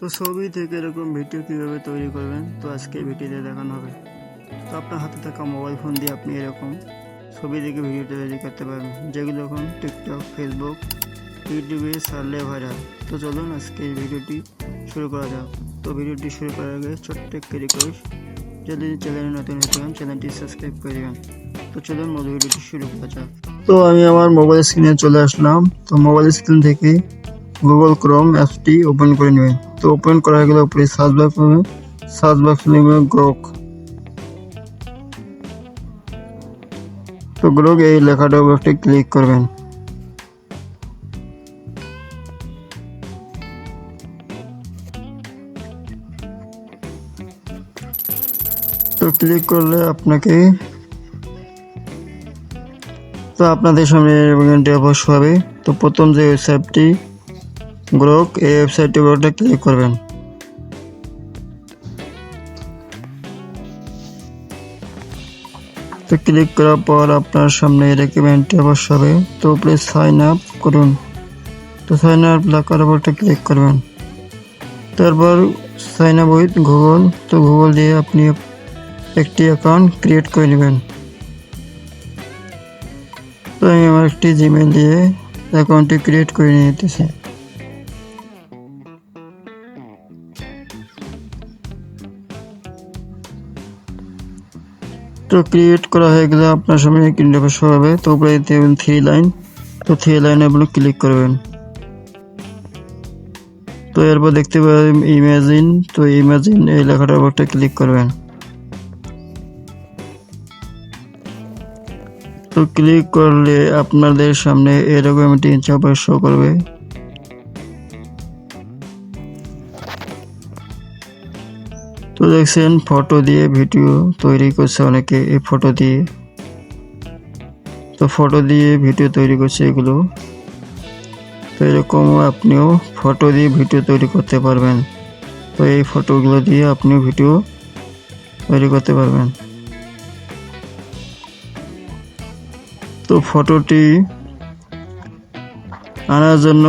তো ছবি থেকে এরকম ভিডিও কীভাবে তৈরি করবেন? তো আজকে ভিডিওতে দেখানো হবে। তো আপনার হাতে থাকা মোবাইল ফোন দিয়ে আপনি এরকম ছবি থেকে ভিডিও তৈরি করতে পারবেন। যেগুলো এখন টিকটক ফেসবুক ইউটিউবে ছাড়লে ভাইরাল তো চলুন আজকে এই ভিডিওটি শুরু করা যাক। তো ভিডিওটি শুরু করার আগে ছোট্ট একটি রিকোয়েস্ট যদি চ্যানেলে নতুন হতে চ্যানেলটি সাবস্ক্রাইব করে দেবেন। তো চলুন মূল ভিডিওটি শুরু করা যাক। তো আমি আমার মোবাইল স্ক্রিনে চলে আসলাম। তো মোবাইল স্ক্রিন থেকে গুগল ক্রোম অ্যাপসটি ওপেন করে নেবেন। তো ওপেন করা হয়ে গেলে উপরে সার্চ বক্স নেবে সার্চ বক্স নেবে গ্রোক তো গ্রোক এই লেখাটার উপর একটি ক্লিক করবেন। তো ক্লিক করলে আপনাকে তো আপনাদের সামনে অবশ্য হবে। তো প্রথম যে ওয়েবসাইটটি গ্রোক এই ওয়েবসাইটটির উপর ক্লিক করবেন। তো ক্লিক করার পর আপনার সামনে রেকমেন্ডটি অবশ্য হবে। তো প্লিজ সাইন আপ করুন। তো সাইন আপ লেখার উপর একটা ক্লিক করবেন। তারপর সাইন আপ উইথ গুগল তো গুগল দিয়ে আপনি একটি অ্যাকাউন্ট ক্রিয়েট করে নেবেন। তো আমি আমার একটি জিমেল দিয়ে অ্যাকাউন্টটি ক্রিয়েট করে নিতেছি। তো ক্রিয়েট করা হয়ে গেলে আপনার সামনে একটি ইন্টারফেস হবে। তো উপরে দেবেন থ্রি লাইন তো থ্রি লাইনে আপনি ক্লিক করবেন। তো এরপর দেখতে পাবেন ইমেজিন তো ইমেজিন এই লেখাটার উপর একটা ক্লিক করবেন। তো ক্লিক করলে আপনাদের সামনে এরকম একটি ইন্টারফেস শো করবে। তো দেখছেন ফটো দিয়ে ভিডিও তৈরি করছে অনেকে। এই ফটো দিয়ে। তো ফটো দিয়ে ভিডিও তৈরি করছে এগুলো। তো এরকম আপনিও ফটো দিয়ে ভিডিও তৈরি করতে পারবেন। তো এই ফটোগুলো দিয়ে আপনিও ভিডিও তৈরি করতে পারবেন। তো ফটোটি আনার জন্য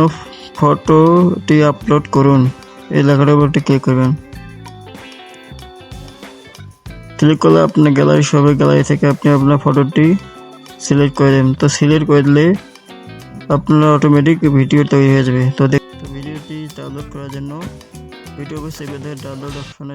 ফটোটি আপলোড করুন। এই লেখাটার উপর ক্লিক করবেন। ক্লিক করলে আপনার গ্যালারি সবে গ্যালারি থেকে আপনি আপনার ফটোটি সিলেক্ট করে দেবেন। তো সিলেক্ট করে দিলে আপনার অটোমেটিক ভিডিও তৈরি হয়ে যাবে। তো ভিডিওটি ডাউনলোড করার জন্য ভিডিও সেভ ডাউনলোড অপশনে